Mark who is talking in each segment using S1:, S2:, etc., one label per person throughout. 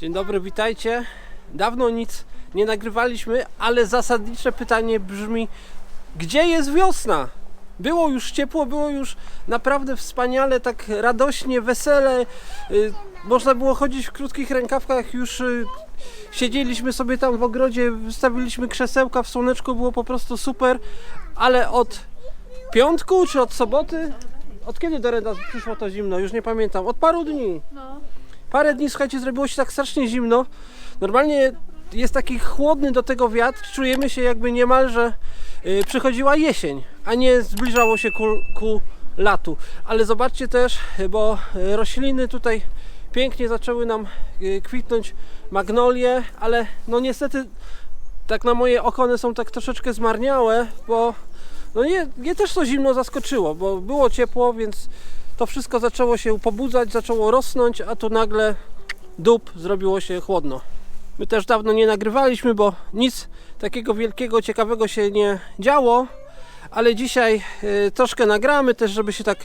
S1: Dzień dobry, witajcie. Dawno nic nie nagrywaliśmy, ale zasadnicze pytanie brzmi: gdzie jest wiosna? Było już ciepło, było już naprawdę wspaniale, tak radośnie, wesele. Y, Można było chodzić w krótkich rękawkach, już y, siedzieliśmy sobie tam w ogrodzie, wystawiliśmy krzesełka w słoneczku, było po prostu super, ale od piątku czy od soboty? Od kiedy do Reda przyszło to zimno? Już nie pamiętam. Od paru dni.
S2: No.
S1: Parę dni, słuchajcie, zrobiło się tak strasznie zimno. Normalnie jest taki chłodny do tego wiatr. Czujemy się jakby niemalże y, przychodziła jesień, a nie zbliżało się ku, ku latu. Ale zobaczcie też, bo y, rośliny tutaj pięknie zaczęły nam y, kwitnąć magnolie, ale no niestety tak na moje oko one są tak troszeczkę zmarniałe, bo no nie, nie też to zimno zaskoczyło, bo było ciepło, więc to wszystko zaczęło się pobudzać, zaczęło rosnąć, a tu nagle dup zrobiło się chłodno. My też dawno nie nagrywaliśmy, bo nic takiego wielkiego, ciekawego się nie działo, ale dzisiaj y, troszkę nagramy też, żeby się tak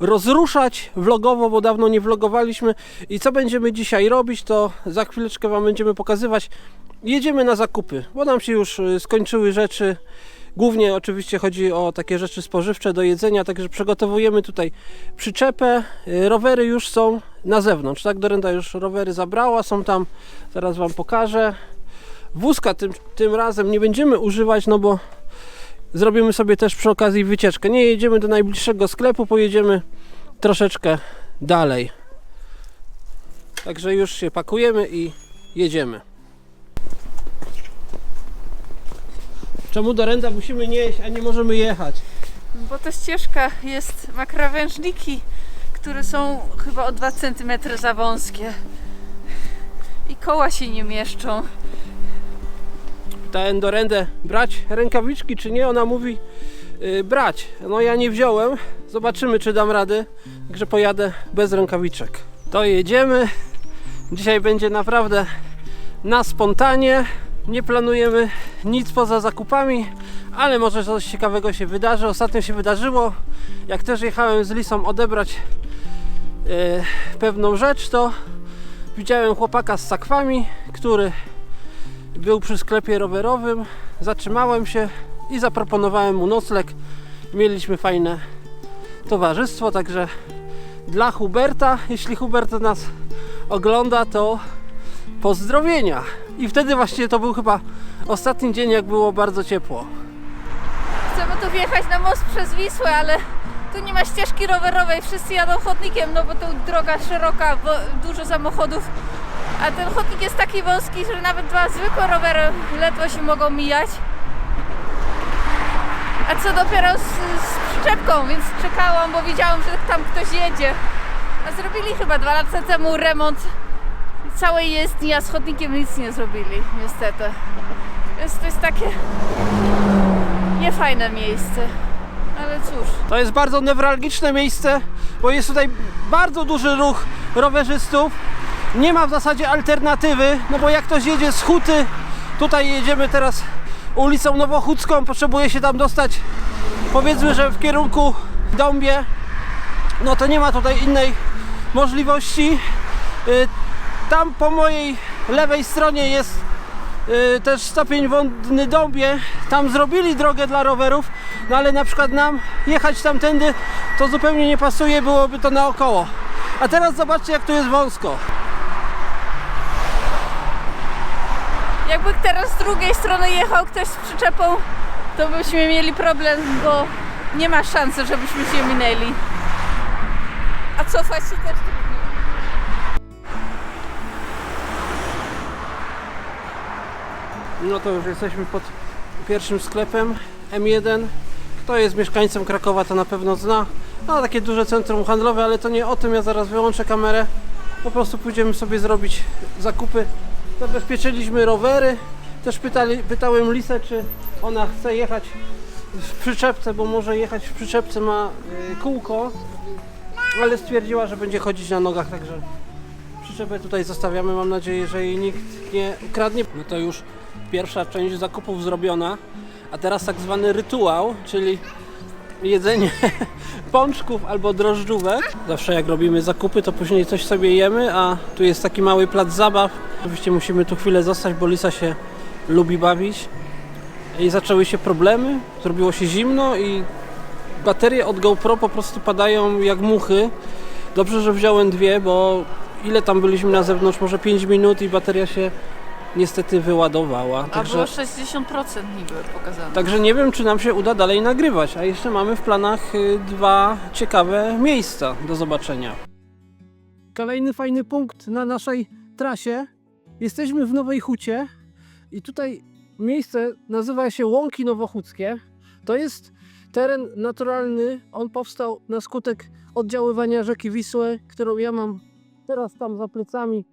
S1: rozruszać vlogowo, bo dawno nie vlogowaliśmy. I co będziemy dzisiaj robić, to za chwileczkę Wam będziemy pokazywać. Jedziemy na zakupy, bo nam się już y, skończyły rzeczy. Głównie oczywiście chodzi o takie rzeczy spożywcze do jedzenia, także przygotowujemy tutaj przyczepę. Y, Rowery już są na zewnątrz, tak? Dorenda już rowery zabrała, są tam, zaraz Wam pokażę. Wózka tym, tym razem nie będziemy używać, no bo zrobimy sobie też przy okazji wycieczkę. Nie jedziemy do najbliższego sklepu, pojedziemy troszeczkę dalej. Także już się pakujemy i jedziemy. Czemu do Renda musimy nie jeść, a nie możemy jechać?
S2: Bo ta ścieżka jest, ma krawężniki, które są chyba o 2 cm za wąskie. I koła się nie mieszczą.
S1: Pytałem do brać rękawiczki czy nie? Ona mówi, yy, brać. No ja nie wziąłem. Zobaczymy, czy dam radę. Także pojadę bez rękawiczek. To jedziemy. Dzisiaj będzie naprawdę na spontanie. Nie planujemy nic poza zakupami, ale może coś ciekawego się wydarzy. Ostatnio się wydarzyło, jak też jechałem z Lisą odebrać yy, pewną rzecz, to widziałem chłopaka z sakwami, który był przy sklepie rowerowym. Zatrzymałem się i zaproponowałem mu nocleg. Mieliśmy fajne towarzystwo, także dla Huberta, jeśli Hubert nas ogląda, to pozdrowienia. I wtedy właśnie to był chyba ostatni dzień, jak było bardzo ciepło.
S2: Chcemy tu wjechać na most przez Wisłę, ale tu nie ma ścieżki rowerowej. Wszyscy jadą chodnikiem, no bo to droga szeroka, dużo samochodów. A ten chodnik jest taki wąski, że nawet dwa zwykłe rowery ledwo się mogą mijać. A co dopiero z, z przyczepką, więc czekałam, bo widziałam, że tam ktoś jedzie. A zrobili chyba dwa lata temu remont całej jezdni, a z chodnikiem nic nie zrobili, niestety. Więc to jest takie niefajne miejsce. Ale cóż.
S1: To jest bardzo newralgiczne miejsce, bo jest tutaj bardzo duży ruch rowerzystów. Nie ma w zasadzie alternatywy, no bo jak ktoś jedzie z Huty, tutaj jedziemy teraz ulicą Nowochódzką, potrzebuje się tam dostać powiedzmy, że w kierunku Dąbie, no to nie ma tutaj innej możliwości. Tam po mojej lewej stronie jest y, też stopień wodny Dąbie. Tam zrobili drogę dla rowerów, no ale na przykład nam jechać tamtędy to zupełnie nie pasuje, byłoby to naokoło. A teraz zobaczcie jak tu jest wąsko.
S2: Jakby teraz z drugiej strony jechał ktoś z przyczepą, to byśmy mieli problem, bo nie ma szansy, żebyśmy się minęli. A cofać się też.
S1: No to już jesteśmy pod pierwszym sklepem M1. Kto jest mieszkańcem Krakowa to na pewno zna. No takie duże centrum handlowe, ale to nie o tym, ja zaraz wyłączę kamerę. Po prostu pójdziemy sobie zrobić zakupy. Zabezpieczyliśmy rowery. Też pytali, pytałem Lisę, czy ona chce jechać w przyczepce, bo może jechać w przyczepce ma y, kółko, ale stwierdziła, że będzie chodzić na nogach, także przyczepę tutaj zostawiamy. Mam nadzieję, że jej nikt nie ukradnie. No to już pierwsza część zakupów zrobiona, a teraz tak zwany rytuał, czyli jedzenie pączków albo drożdżówek. Zawsze jak robimy zakupy, to później coś sobie jemy, a tu jest taki mały plac zabaw. Oczywiście musimy tu chwilę zostać, bo Lisa się lubi bawić. I zaczęły się problemy, zrobiło się zimno i baterie od GoPro po prostu padają jak muchy. Dobrze, że wziąłem dwie, bo ile tam byliśmy na zewnątrz? Może 5 minut i bateria się niestety wyładowała.
S2: A
S1: Także...
S2: było 60% niby pokazane.
S1: Także nie wiem, czy nam się uda dalej nagrywać, a jeszcze mamy w planach y, dwa ciekawe miejsca do zobaczenia. Kolejny fajny punkt na naszej trasie. Jesteśmy w Nowej Hucie i tutaj miejsce nazywa się Łąki Nowochódzkie. To jest teren naturalny. On powstał na skutek oddziaływania rzeki Wisły, którą ja mam teraz tam za plecami.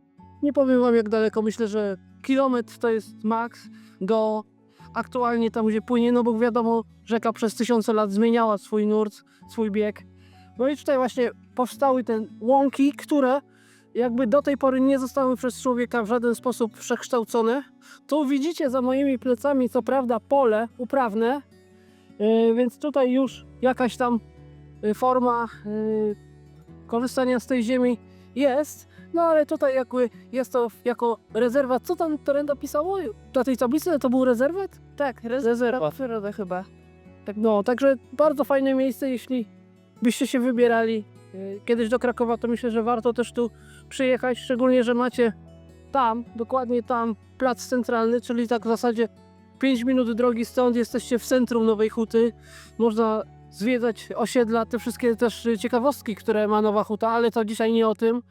S1: Nie powiem wam jak daleko, myślę, że kilometr to jest maks do aktualnie tam, gdzie płynie, no bo wiadomo, rzeka przez tysiące lat zmieniała swój nurt, swój bieg. No i tutaj właśnie powstały te łąki, które jakby do tej pory nie zostały przez człowieka w żaden sposób przekształcone. Tu widzicie za moimi plecami, co prawda, pole uprawne, yy, więc tutaj już jakaś tam yy, forma yy, korzystania z tej ziemi jest. No ale tutaj jakby jest to jako rezerwat. Co tam Torenda pisało? Na tej tablicy to był rezerwat?
S2: Tak,
S1: Rezerwat.
S2: rezerwat przyrody chyba.
S1: Tak, no, także bardzo fajne miejsce, jeśli byście się wybierali y, kiedyś do Krakowa, to myślę, że warto też tu przyjechać, szczególnie, że macie tam, dokładnie tam, plac centralny, czyli tak w zasadzie 5 minut drogi stąd, jesteście w centrum Nowej Huty, można zwiedzać osiedla, te wszystkie też ciekawostki, które ma Nowa Huta, ale to dzisiaj nie o tym.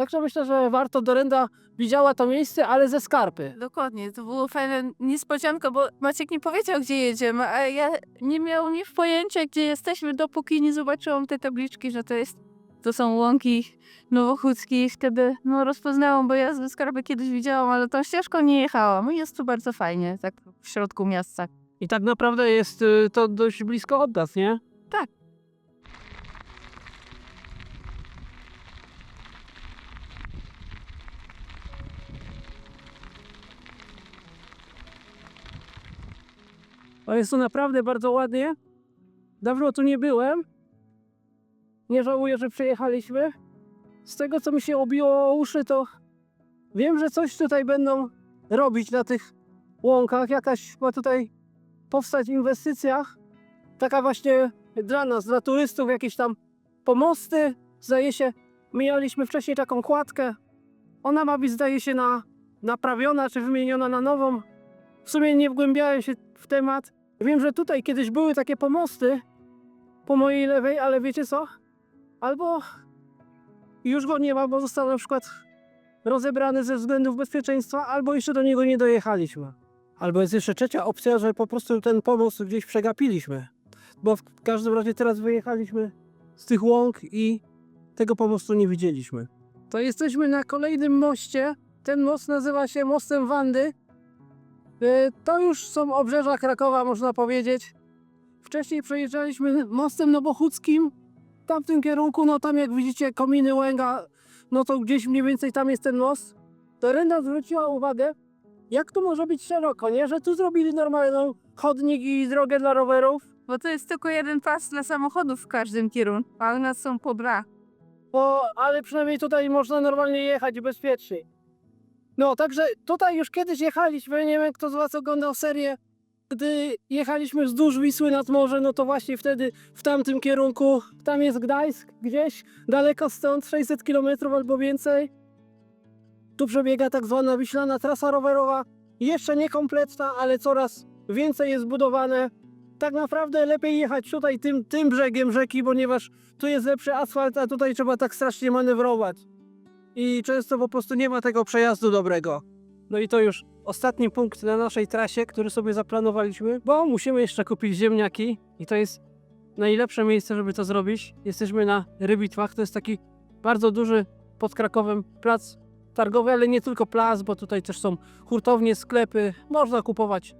S1: Także myślę, że warto, Dorenda widziała to miejsce, ale ze skarpy.
S2: Dokładnie, to było fajne niespodzianka, bo Maciek nie powiedział, gdzie jedziemy, a ja nie miał ni w pojęcia, gdzie jesteśmy, dopóki nie zobaczyłam tej tabliczki, że to jest, to są łąki nowochódzkie i wtedy no, rozpoznałam, bo ja ze skarby kiedyś widziałam, ale tą ścieżką nie jechałam i jest tu bardzo fajnie, tak w środku miasta.
S1: I tak naprawdę jest y, to dość blisko od nas, nie?
S2: Tak.
S1: O, jest tu naprawdę bardzo ładnie. Dawno tu nie byłem. Nie żałuję, że przyjechaliśmy. Z tego, co mi się obiło o uszy, to wiem, że coś tutaj będą robić na tych łąkach. Jakaś ma tutaj powstać inwestycja. Taka właśnie dla nas, dla turystów, jakieś tam pomosty. Zdaje się, mijaliśmy wcześniej taką kładkę. Ona ma być, zdaje się, na, naprawiona czy wymieniona na nową. W sumie nie wgłębiałem się w temat. Wiem, że tutaj kiedyś były takie pomosty po mojej lewej, ale wiecie co? Albo już go nie ma, bo został na przykład rozebrany ze względów bezpieczeństwa, albo jeszcze do niego nie dojechaliśmy. Albo jest jeszcze trzecia opcja, że po prostu ten pomost gdzieś przegapiliśmy. Bo w każdym razie teraz wyjechaliśmy z tych łąk i tego pomostu nie widzieliśmy. To jesteśmy na kolejnym moście. Ten most nazywa się Mostem Wandy. E, To już są obrzeża Krakowa, można powiedzieć. Wcześniej przejeżdżaliśmy mostem nowochódzkim. W tamtym kierunku, no tam jak widzicie kominy Łęga, no to gdzieś mniej więcej tam jest ten most. To Renda zwróciła uwagę, jak tu może być szeroko, nie? Że tu zrobili normalną chodnik i drogę dla rowerów.
S2: Bo to jest tylko jeden pas dla samochodów w każdym kierunku, a u nas są po dwa.
S1: Bo, ale przynajmniej tutaj można normalnie jechać bezpiecznie. No, także tutaj już kiedyś jechaliśmy, nie wiem kto z Was oglądał serię, gdy jechaliśmy wzdłuż Wisły nad morze, no to właśnie wtedy w tamtym kierunku, tam jest Gdańsk, gdzieś daleko stąd, 600 km albo więcej. Tu przebiega tak zwana wiślana trasa rowerowa, jeszcze niekompletna, ale coraz więcej jest budowane. Tak naprawdę lepiej jechać tutaj tym, tym brzegiem rzeki, ponieważ tu jest lepszy asfalt, a tutaj trzeba tak strasznie manewrować. I często po prostu nie ma tego przejazdu dobrego. No i to już ostatni punkt na naszej trasie, który sobie zaplanowaliśmy, bo musimy jeszcze kupić ziemniaki i to jest najlepsze miejsce, żeby to zrobić. Jesteśmy na Rybitwach, to jest taki bardzo duży pod Krakowem plac targowy, ale nie tylko plac, bo tutaj też są hurtownie, sklepy, można kupować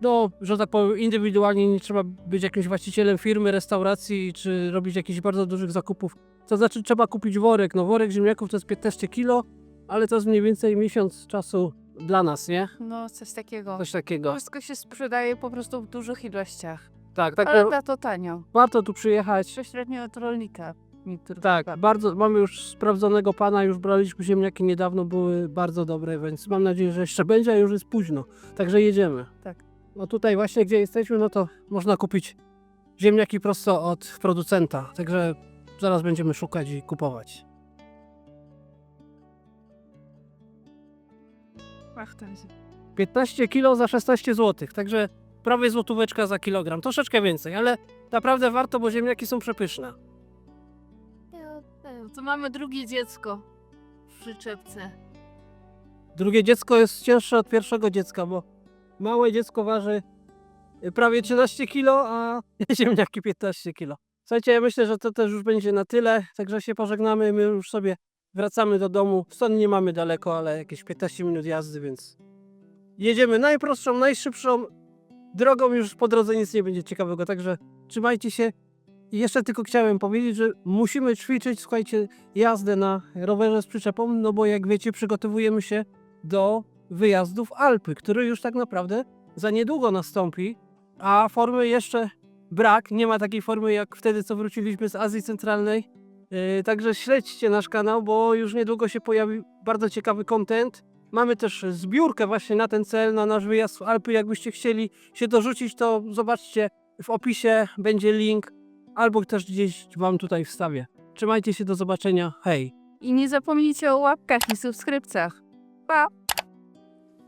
S1: no, że tak powiem, indywidualnie nie trzeba być jakimś właścicielem firmy, restauracji, czy robić jakichś bardzo dużych zakupów. To znaczy trzeba kupić worek. No worek ziemniaków to jest 15 kilo, ale to jest mniej więcej miesiąc czasu dla nas, nie?
S2: No, coś takiego.
S1: Coś takiego.
S2: Wszystko się sprzedaje po prostu w dużych ilościach.
S1: Tak, tak.
S2: Ale za to tanio.
S1: Warto tu przyjechać.
S2: Średnio od rolnika.
S1: Tak,
S2: przypadków.
S1: bardzo, mamy już sprawdzonego pana, już braliśmy ziemniaki niedawno, były bardzo dobre, więc mam nadzieję, że jeszcze będzie, a już jest późno. Także jedziemy.
S2: Tak.
S1: No tutaj właśnie, gdzie jesteśmy, no to można kupić ziemniaki prosto od producenta, także zaraz będziemy szukać i kupować.
S2: Ach, się-
S1: 15 kilo za 16 zł, także prawie złotóweczka za kilogram, troszeczkę więcej, ale naprawdę warto, bo ziemniaki są przepyszne.
S2: To mamy drugie dziecko w przyczepce.
S1: Drugie dziecko jest cięższe od pierwszego dziecka, bo małe dziecko waży y, prawie 13 kg, a ziemniaki 15 kg. Słuchajcie, ja myślę, że to też już będzie na tyle, także się pożegnamy, my już sobie wracamy do domu. Stąd nie mamy daleko, ale jakieś 15 minut jazdy, więc jedziemy najprostszą, najszybszą drogą, już po drodze nic nie będzie ciekawego, także trzymajcie się. I jeszcze tylko chciałem powiedzieć, że musimy ćwiczyć, słuchajcie, jazdę na rowerze z przyczepą, no bo jak wiecie, przygotowujemy się do wyjazdu w Alpy, który już tak naprawdę za niedługo nastąpi, a formy jeszcze brak. Nie ma takiej formy jak wtedy, co wróciliśmy z Azji Centralnej. Yy, także śledźcie nasz kanał, bo już niedługo się pojawi bardzo ciekawy content. Mamy też zbiórkę właśnie na ten cel, na nasz wyjazd w Alpy. Jakbyście chcieli się dorzucić, to zobaczcie w opisie będzie link, albo też gdzieś Wam tutaj wstawię. Trzymajcie się, do zobaczenia. Hej!
S2: I nie zapomnijcie o łapkach i subskrypcjach. Pa!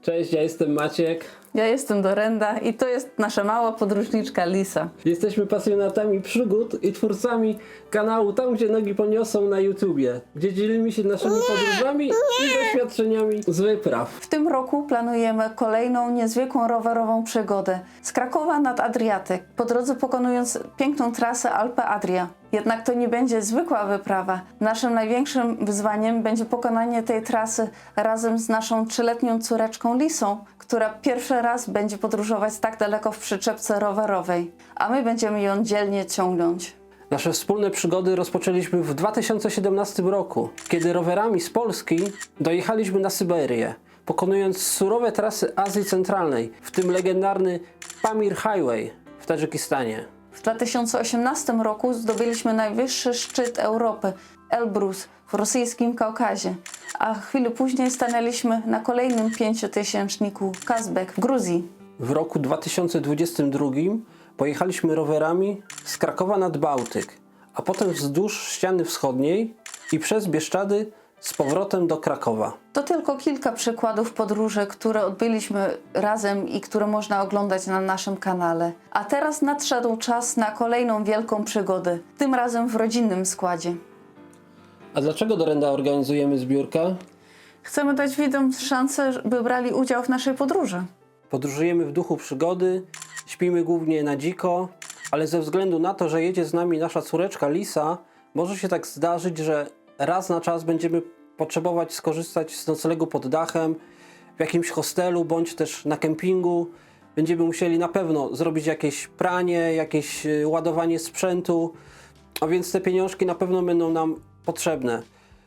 S1: Cześć, ja jestem Maciek.
S3: Ja jestem Dorenda i to jest nasza mała podróżniczka Lisa.
S1: Jesteśmy pasjonatami przygód i twórcami kanału Tam, gdzie nogi poniosą na YouTubie, gdzie dzielimy się naszymi podróżami i doświadczeniami z wypraw.
S3: W tym roku planujemy kolejną niezwykłą rowerową przygodę z Krakowa nad Adriatyk, po drodze pokonując piękną trasę Alpe Adria. Jednak to nie będzie zwykła wyprawa. Naszym największym wyzwaniem będzie pokonanie tej trasy razem z naszą trzyletnią córeczką Lisą, która pierwszy raz będzie podróżować tak daleko w przyczepce rowerowej, a my będziemy ją dzielnie ciągnąć.
S1: Nasze wspólne przygody rozpoczęliśmy w 2017 roku, kiedy rowerami z Polski dojechaliśmy na Syberię, pokonując surowe trasy Azji Centralnej, w tym legendarny Pamir Highway w Tadżykistanie.
S3: W 2018 roku zdobyliśmy najwyższy szczyt Europy, Elbrus w rosyjskim Kaukazie, a chwilę później stanęliśmy na kolejnym pięciotysięczniku Kazbek w Gruzji.
S1: W roku 2022 pojechaliśmy rowerami z Krakowa nad Bałtyk, a potem wzdłuż ściany wschodniej i przez Bieszczady z powrotem do Krakowa.
S3: To tylko kilka przykładów podróży, które odbyliśmy razem i które można oglądać na naszym kanale. A teraz nadszedł czas na kolejną wielką przygodę, tym razem w rodzinnym składzie.
S1: A dlaczego Dorenda organizujemy zbiórkę?
S3: Chcemy dać widzom szansę, by brali udział w naszej podróży.
S1: Podróżujemy w duchu przygody, śpimy głównie na dziko, ale ze względu na to, że jedzie z nami nasza córeczka Lisa, może się tak zdarzyć, że raz na czas będziemy potrzebować skorzystać z noclegu pod dachem, w jakimś hostelu bądź też na kempingu. Będziemy musieli na pewno zrobić jakieś pranie, jakieś y, ładowanie sprzętu, a więc te pieniążki na pewno będą nam potrzebne.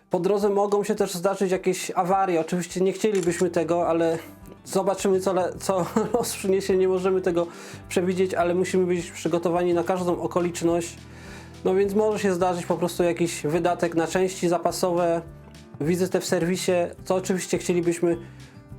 S1: Po drodze mogą się też zdarzyć jakieś awarie. Oczywiście nie chcielibyśmy tego, ale zobaczymy, co, co los przyniesie. Nie możemy tego przewidzieć, ale musimy być przygotowani na każdą okoliczność. No więc może się zdarzyć po prostu jakiś wydatek na części zapasowe, wizytę w serwisie, co oczywiście chcielibyśmy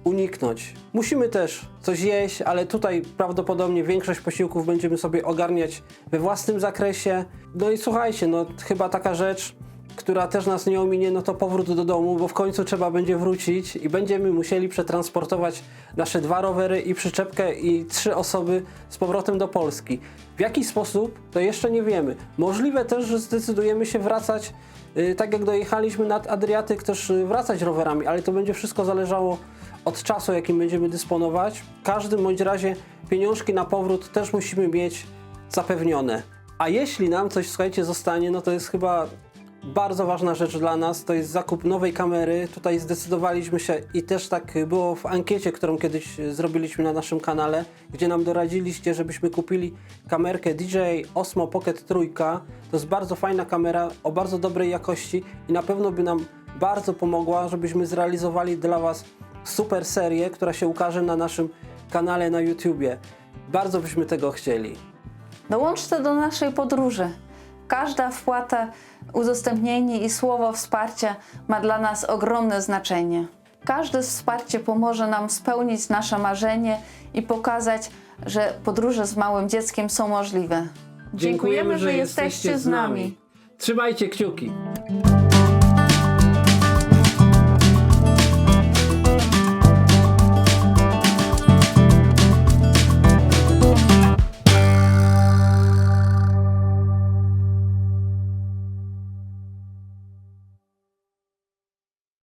S1: uniknąć. Musimy też coś jeść, ale tutaj prawdopodobnie większość posiłków będziemy sobie ogarniać we własnym zakresie. No i słuchajcie, no chyba taka rzecz, która też nas nie ominie, no to powrót do domu, bo w końcu trzeba będzie wrócić i będziemy musieli przetransportować nasze dwa rowery i przyczepkę i trzy osoby z powrotem do Polski. W jaki sposób, to jeszcze nie wiemy. Możliwe też, że zdecydujemy się wracać, yy, tak jak dojechaliśmy nad Adriatyk, też yy, wracać rowerami, ale to będzie wszystko zależało od czasu, jakim będziemy dysponować. W każdym bądź razie pieniążki na powrót też musimy mieć zapewnione. A jeśli nam coś, słuchajcie, zostanie, no to jest chyba bardzo ważna rzecz dla nas, to jest zakup nowej kamery. Tutaj zdecydowaliśmy się i też tak było w ankiecie, którą kiedyś zrobiliśmy na naszym kanale, gdzie nam doradziliście, żebyśmy kupili kamerkę DJI Osmo Pocket Trójka. To jest bardzo fajna kamera o bardzo dobrej jakości i na pewno by nam bardzo pomogła, żebyśmy zrealizowali dla Was super serię, która się ukaże na naszym kanale na YouTubie. Bardzo byśmy tego chcieli.
S3: Dołączcie do naszej podróży. Każda wpłata, udostępnienie i słowo wsparcia ma dla nas ogromne znaczenie. Każde wsparcie pomoże nam spełnić nasze marzenie i pokazać, że podróże z małym dzieckiem są możliwe.
S1: Dziękujemy, że jesteście z nami. Trzymajcie kciuki.